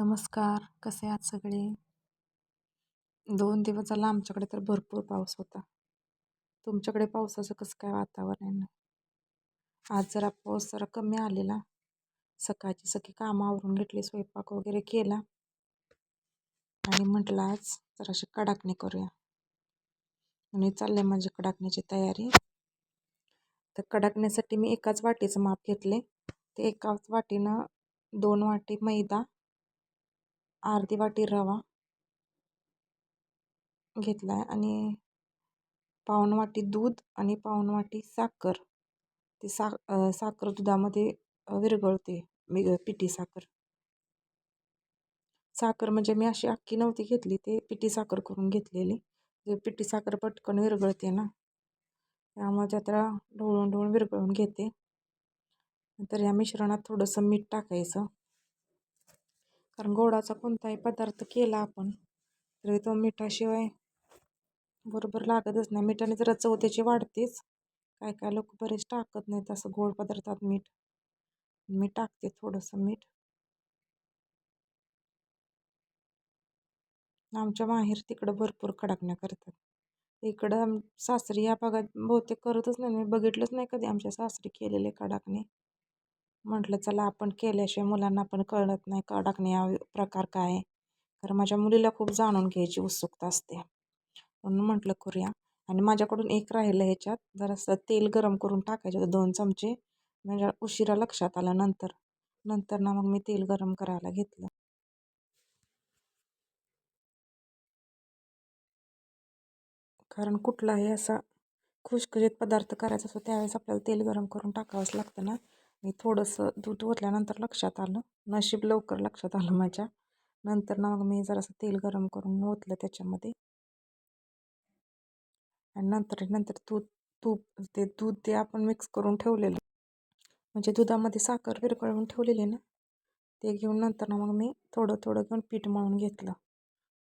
नमस्कार कसे आहात सगळे? दोन दिवस झाला आमच्याकडे तर भरपूर पाऊस होता. तुमच्याकडे पावसाचं कसं काय वातावरण आहे? आज जरा पाऊस जरा कमी आलेला. सकाळची सगळी कामं आवरून घेतली स्वयंपाक वगैरे केला. आणि म्हटलं आज जराशी कडाकणी करूया. आणि चाललंय माझी कडाकण्याची तयारी. तर कडाकण्यासाठी मी एकाच वाटीचं माप घेतले. ते एकाच वाटीनं दोन वाटी मैदा अर्धी वाटी रवा घेतला आहे आणि पाऊण वाटी दूध आणि पाऊण वाटी साखर. ती सा साखर दुधामध्ये विरघळते मी पिठी साखर. साखर म्हणजे मी अशी अख्खी नव्हती घेतली ते पिठी साखर करून घेतलेली. जे पिठी साखर पटकन विरघळते ना त्यामुळे त्यात ढवळून ढवळून विरघळून घेते. नंतर या मिश्रणात थोडंसं मीठ टाकायचं. कारण गोडाचा कोणताही पदार्थ केला आपण तरी तो मिठाशिवाय बरोबर लागतच नाही. मिठाने जरा चव त्याची वाढतेच. काय काय लोक बरेच टाकत नाहीत असं गोड पदार्थात मीठ. मी टाकते थोडंसं मीठ. आमच्या माहेर तिकडं भरपूर कडाकण्या करतात. इकडं सासरी या भागात बहुतेक करतच नाही. मी बघितलंच नाही कधी आमच्या सासरी केलेले कडाकणे म्हटलं चला आपण केल्याशिवाय मुलांना पण कळत नाही कडाकणे हा प्रकार काय आहे. कारण माझ्या मुलीला खूप जाणून घ्यायची उत्सुकता असते. म्हणून म्हटलं करूया. आणि माझ्याकडून एक राहिलं ह्याच्यात जरासं तेल गरम करून टाकायचं दोन चमचे. म्हणजे उशिरा लक्षात आला नंतर. नंतर ना मग मी तेल गरम करायला घेतलं. कारण कुठलाही असा खुशखुशीत पदार्थ करायचा असतो त्यावेळेस आपल्याला तेल गरम करून टाकावंच लागतं ना. मी थोडंसं दूध ओतल्यानंतर लक्षात आलं. नशीब लवकर लक्षात आलं माझ्या. नंतर ना मग मी जरासं तेल गरम करून ओतलं त्याच्यामध्ये. आणि नंतर नंतर दूध तूप ते दूध ते आपण मिक्स करून ठेवलेलं. म्हणजे दुधामध्ये साखर विरघळवून ठेवलेली ना ते घेऊन नंतर ना मग मी थोडं थोडं घेऊन पीठ मळून घेतलं.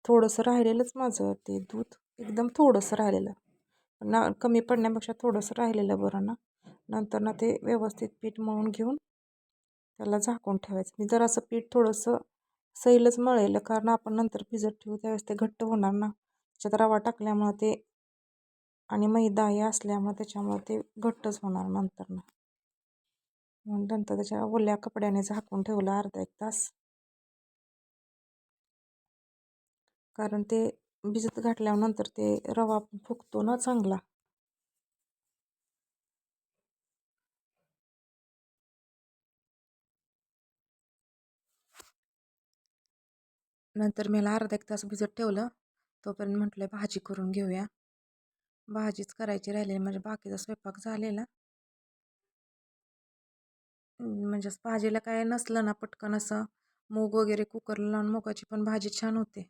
थोडंसं राहिलेलंच माझं ते दूध. एकदम थोडंसं राहिलेलं. ना कमी पडण्यापेक्षा थोडंसं राहिलेलं बरं ना. नंतर ना ते व्यवस्थित पीठ मळून घेऊन त्याला झाकून ठेवायचं. मी जर असं पीठ थोडंसं सैलच मळेल कारण आपण नंतर भिजत ठेवू त्यावेळेस ते घट्ट होणार ना. त्याच्यात रवा टाकल्यामुळं ते आणि मैदा हे असल्यामुळे त्याच्यामुळे ते घट्टच होणार नंतर ना. म्हणून नंतर त्याच्या ओल्या कपड्याने झाकून ठेवलं अर्धा एक तास. कारण ते भिजत घातल्यानंतर ते रवा फुगतो ना चांगला. नंतर मी अर्धा एक तास भिजत ठेवलं. तोपर्यंत म्हटलं भाजी करून घेऊया. भाजीच करायची राहिली म्हणजे बाकीचा स्वयंपाक झालेला. म्हणजे भाजीला काय नसलं ना पटकन असं मूग वगैरे कुकरला लावून मुगाची पण भाजी छान होते.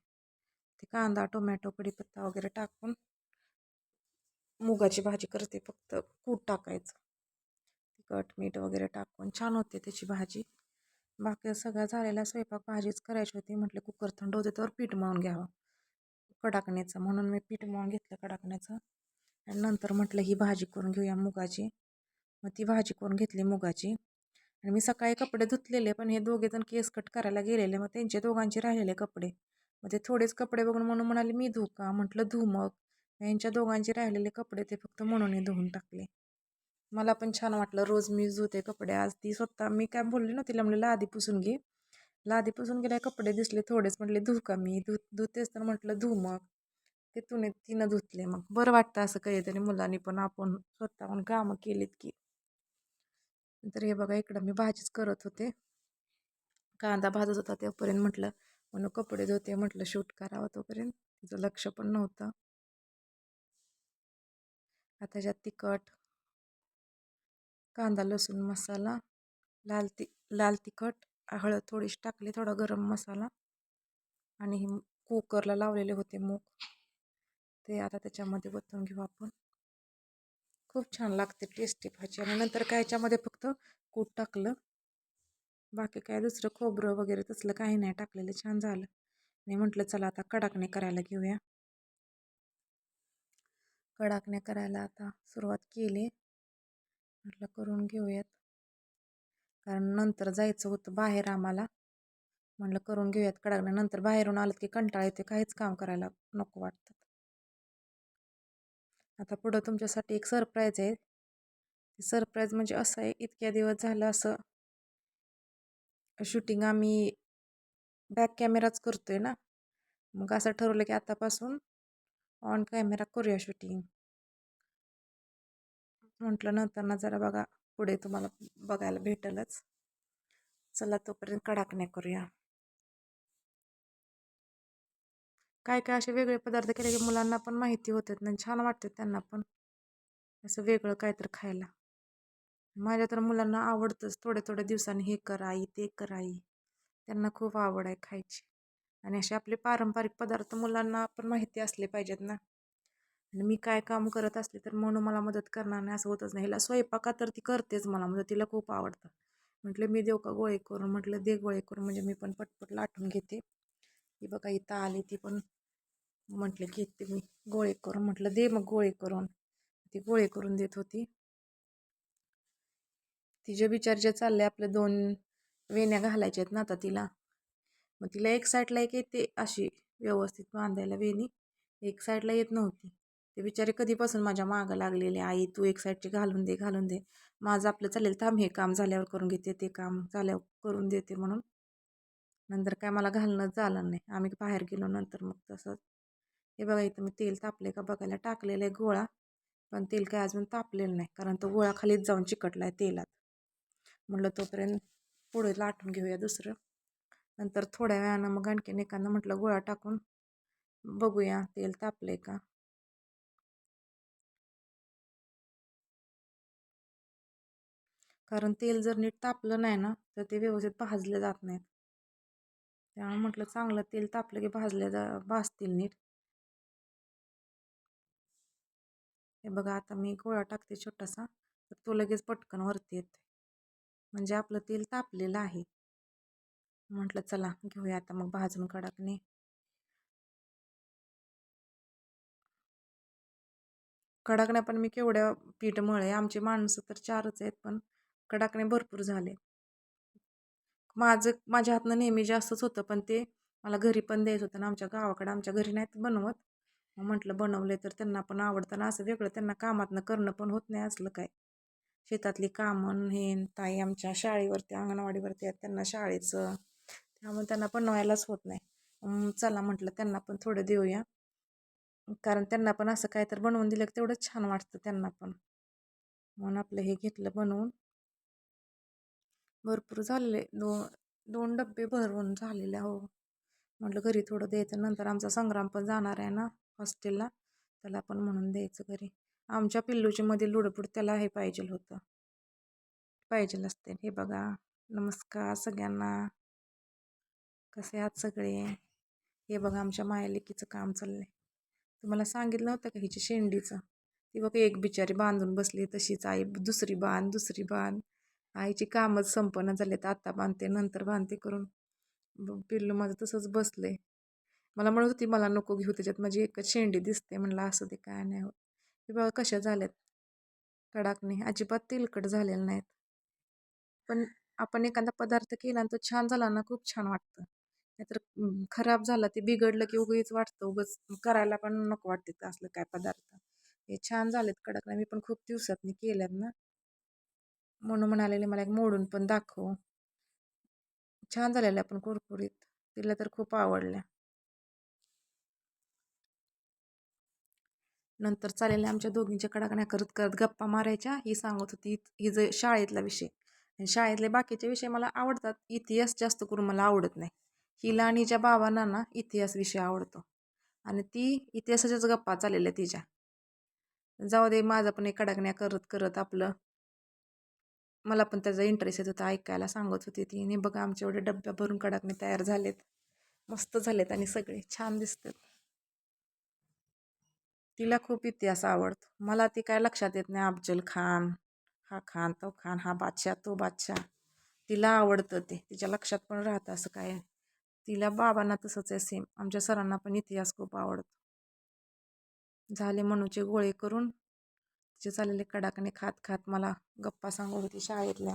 ते कांदा टोमॅटो कढीपत्ता वगैरे टाकून मुगाची भाजी करते फक्त कूट टाकायचं. तिखट मीठ वगैरे टाकून छान होते त्याची भाजी. बाकी सगळा झालेला स्वयंपाक भाजीच करायची होती. म्हटलं कुकर थंड होते तर पीठ मळून घ्यावं. कडाकण्याचं. म्हणून मी पीठ मळून घेतलं कडाकण्याचं. आणि नंतर म्हटलं ही भाजी करून घेऊया मुगाची. मग ती भाजी करून घेतली मुगाची. आणि मी सकाळी कपडे धुतलेले पण हे दोघे जण केस कट करायला गेलेले. मग त्यांचे दोघांचे राहिलेले कपडे. मग ते थोडेच कपडे बघून म्हणून म्हणाले मी धू का? म्हटलं धू मग. यांच्या दोघांचे राहिलेले कपडे ते फक्त म्हणून धुवून टाकले. मला पण छान वाटलं. रोज मी धुते कपडे. आज ती स्वतः मी काय बोलले ना तिला म्हणलं लादी पुसून घे. लादी पुसून गेल्या कपडे दिसले थोडेच. म्हटले धू का मी? धु धुतेच तर म्हटलं धू मग. ते तुने तिनं धुतले मग. बरं वाटतं असं काहीतरी मुलांनी पण आपण स्वतःहून कामं केलीत की. तर हे बघा इकडं मी भाजीच करत होते. कांदा भाजत होता तेव्हापर्यंत म्हटलं म्हणून कपडे धुते. म्हटलं शूट करावं तोपर्यंत. तिचं लक्ष पण नव्हतं. आता ज्यात तिखट कांदा लसूण मसाला लाल ति लाल तिखट हळद थोडीशी टाकली थोडा गरम मसाला आणि हे कुकरला लावलेले होते मूग. ते आता त्याच्यामध्ये बदलून घेऊ आपण. खूप छान लागते टेस्टी भाजी. आणि नंतर काय याच्यामध्ये फक्त कूट टाकलं. बाकी काय दुसरं खोबरं वगैरे तसलं काही नाही टाकलेलं. छान झालं. मी म्हटलं चला आता कडाकणे करायला घेऊया. कडाकण्या करायला आता सुरुवात केली. म्हटलं करून घेऊयात. कारण नंतर जायचं होतं बाहेर आम्हाला. म्हटलं करून घेऊयात. कडाकण्या नंतर बाहेरून आलं की कंटाळा येते काहीच काम करायला नको वाटतं. आता पुढं तुमच्यासाठी एक सरप्राईज आहे. सरप्राईज म्हणजे असं आहे इतक्या दिवस झालं असं. शूटिंग आम्ही बॅक कॅमेराच करतोय ना. मग असं ठरवलं की आतापासून ऑन कॅमेरा करूया शूटिंग म्हटलं नंतर जरा बघा पुढे तुम्हाला बघायला भेटेलच. चला तोपर्यंत कडाकणे करूया. काय काय असे वेगळे पदार्थ केले की मुलांना पण माहिती होतात ना छान वाटते त्यांना पण. असं वेगळं काय तर खायला. माझ्या तर मुलांना आवडतंच थोड्या थोड्या दिवसांनी हे कराई ते कराई त्यांना खूप आवड आहे खायची. आणि असे आपले पारंपरिक पदार्थ मुलांना पण माहिती असले पाहिजेत ना. आणि मी काय काम करत असले तर म्हणून मला मदत करणार नाही असं होतच नाही. हिला स्वयंपाका तर ती करतेच मला मदत तिला खूप आवडतं. म्हटलं मी देऊ का गोळे करून? म्हटलं दे गोळे करून म्हणजे मी पण पटपट लाटून घेते. ती बघा इथं आली ती पण. म्हटलं घेते मी. गोळे करून. म्हटलं दे मग गोळे करून. ती गोळे करून देत होती. तिचे विचार जे चालले आपले दोन वेण्या घालायच्या आहेत ना आता तिला. मग तिला एक साईडला एक येते अशी व्यवस्थित बांधायला वेणी एक साईडला येत नव्हती. ते बिचारे कधीपासून माझ्या मागं लागलेले आई तू एक साईडची घालून दे घालून दे. माझं आपलं चालेल. थांब हे काम झाल्यावर करून घेते ते काम झाल्यावर करून देते म्हणून. नंतर काय मला घालणंच झालं नाही. आम्ही बाहेर गेलो नंतर मग तसंच. हे बघा इथं मी तेल तापले का बघायला? टाकलेलं आहे गोळा पण तेल काय अजून तापलेलं नाही कारण तो गोळा खालीच जाऊन चिकटला आहे तेलात. म्हटलं तोपर्यंत पुढे लाटून घेऊया दुसरं. नंतर थोड्या वेळानं मग आणखीन एकांना म्हटलं गोळा टाकून बघूया तेल तापलं आहे का? कारण तेल जर नीट तापलं नाही ना तर ते व्यवस्थित भाजले जात नाहीत. त्यामुळे म्हटलं चांगलं तेल तापलं की भाजले जा भाजतील नीट. हे बघा आता मी गोळा टाकते छोटासा तर तो लगेच पटकन वरती येते म्हणजे आपलं तेल तापलेलं आहे. म्हटलं चला घेऊया आता मग भाजून कडकने. कडाकण्या पण मी केवढ्या पीठ मळे आमची माणसं तर चारच आहेत पण कडाकणे भरपूर झाले. माझं माझ्या हातनं नेहमी जास्तच होतं पण ते मला घरी पण द्यायचं होतं ना आमच्या गावाकडं आमच्या घरी नाहीत बनवत. मग म्हटलं बनवले तर त्यांना पण आवडतं ना असं वेगळं त्यांना कामातनं करणं पण होत नाही असलं काय. शेतातली कामं हे ताई आमच्या शाळेवरती अंगणवाडीवरती आहेत त्यांना शाळेचं. त्यामुळे त्यांना बनवायलाच होत नाही. चला म्हटलं त्यांना पण थोडं देऊया. कारण त्यांना पण असं काय तर बनवून दिलं की तेवढंच छान वाटतं त्यांना पण. म्हणून आपलं हे घेतलं बनवून. भरपूर झालेले दो दोन डब्बे भरून झालेले हो. म्हटलं घरी थोडं द्यायचं नंतर आमचा संग्राम पण जाणार आहे ना हॉस्टेलला. त्याला पण म्हणून द्यायचं घरी. आमच्या पिल्लूची मध्ये लुडबुड त्याला हे पाहिजे होतं. पाहिजे असते. हे बघा. नमस्कार सगळ्यांना. कसे आहात सगळे? हे बघा आमच्या मायालेकीचं काम चाललंय. तुम्हाला सांगितलं होतं का हिच्या शेंडीचं? ती बघ एक बिचारी बांधून बसली तशीच. आई दुसरी बांध दुसरी बांध. आईची कामच संपन्न झाले तर आत्ता बांधते नंतर बांधते करून. पिल्लू माझं तसंच बसले मला म्हणत होती मला नको घेऊ त्याच्यात माझी एकच शेंडी दिसते. म्हणलं असं ते काय नाही होत. हे बाबा कशा झाल्यात. कडाकने अजिबात तेलकट झालेलं नाहीत. पण आपण एखादा पदार्थ केला आणि तो छान झाला ना खूप छान वाटतं. नाहीतर खराब झाला ते बिघडलं की उगीच वाटतं उगच करायला पण नको वाटते असलं काय पदार्थ. हे छान झालेत कडक नाही मी पण खूप दिवसात केल्यात ना. म्हणून म्हणालेले मला एक मोडून पण दाखव. छान झालेल्या पण कुरकुरीत. तिला तर खूप आवडल्या. नंतर चालेल्या आमच्या दोघींच्या कडाकण्या करत करत गप्पा मारायच्या. ही सांगत होती ही जे शाळेतला विषय शाळेतले बाकीचे विषय मला आवडतात. इतिहास जास्त करून मला आवडत नाही. हिला आणि हिच्या बाबांना ना इतिहास विषय आवडतो. आणि ती इतिहासाच्याच गप्पा चाललेल्या तिच्या. जाऊ दे माझं पण एक कडाकण्या करत करत आपलं मला पण त्याचा इंटरेस्ट येत होता ऐकायला सांगत होती ती. आणि बघा आमच्या एवढे डब्या भरून कडाकणे तयार झालेत. मस्त झालेत आणि सगळे छान दिसतात. तिला खूप इतिहास आवडतो. मला ती काय लक्षात येत नाही. अफजल खान हा खान तो खान हा बादशाह तो बादशाह. तिला आवडतं ते. तिच्या लक्षात पण राहतं असं काय. तिला बाबांना तसंच आहे सेम आमच्या सरांना पण इतिहास खूप आवडतो. झाले मनूचे गोळे करून तिचे चाललेले कडाकणे खात खात मला गप्पा सांगत होती शाळेतल्या.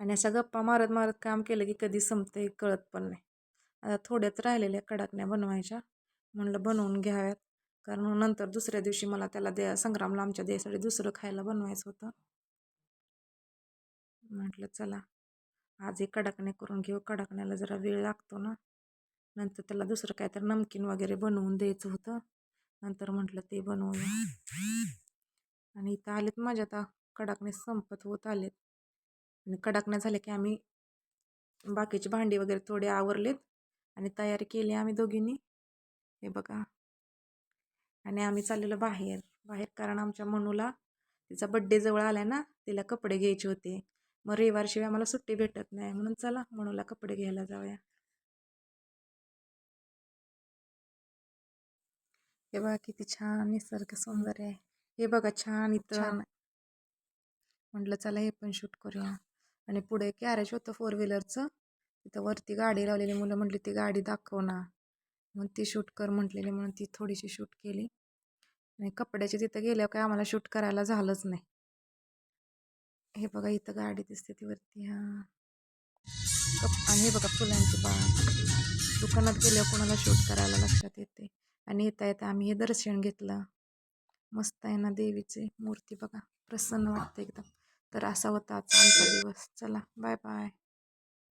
आणि अशा गप्पा मारत मारत काम केलं की कधी संपते कळत पण नाही. आता थोड्याच राहिलेल्या कडाकण्या बनवायच्या. म्हणलं बनवून घ्याव्यात. कारण नंतर दुसऱ्या दिवशी मला त्याला द्या संग्रामला आमच्या द्यायसाठी दुसरं खायला बनवायचं होतं. म्हटलं चला आज हे कडाकण्या करून घेऊ. कडाकण्याला जरा वेळ लागतो ना. नंतर त्याला दुसरं काय तर नमकीन वगैरे बनवून द्यायचं होतं. नंतर म्हटलं ते बनवूया. आणि इथं आलेत माझ्या आता कडाकणे संपत होत आलेत. आणि कडाकण्या झाल्या की आम्ही बाकीची भांडी वगैरे थोडे आवरलेत आणि तयारी केली आम्ही दोघींनी. हे बघा. आणि आम्ही चाललेलो बाहेर. बाहेर कारण आमच्या मनूला तिचा बड्डे जवळ आला ना तिला कपडे घ्यायचे होते. मग रविवारशिवाय आम्हाला सुट्टी भेटत नाही. म्हणून चला मनूला कपडे घ्यायला जाऊया. हे बघा किती छान निसर्ग सौंदर्य आहे. हे बघा छान इथं म्हटलं चला हे पण शूट करूया. आणि पुढे कॅरेज होतं फोर व्हीलरचं तिथं वरती गाडी लावलेली. मुलं म्हटली ती गाडी दाखव ना. मग ती शूट कर म्हटलेली. म्हणून ती थोडीशी शूट केली. आणि कपड्याची तिथं गेल्यावर काय आम्हाला शूट करायला झालंच नाही. हे बघा इथं गाडी दिसते ती वरती. हा. कप आणि हे बघा फुलांची बाग. दुकानात गेल्यावर कोणाला शूट करायला लक्षात येते. आणि येता येता आम्ही हे दर्शन घेतलं. मस्त आहे ना देवीचे मूर्ती बघा. प्रसन्न वाटते एकदम. तर असा होता आजचा आमचा दिवस. चला बाय बाय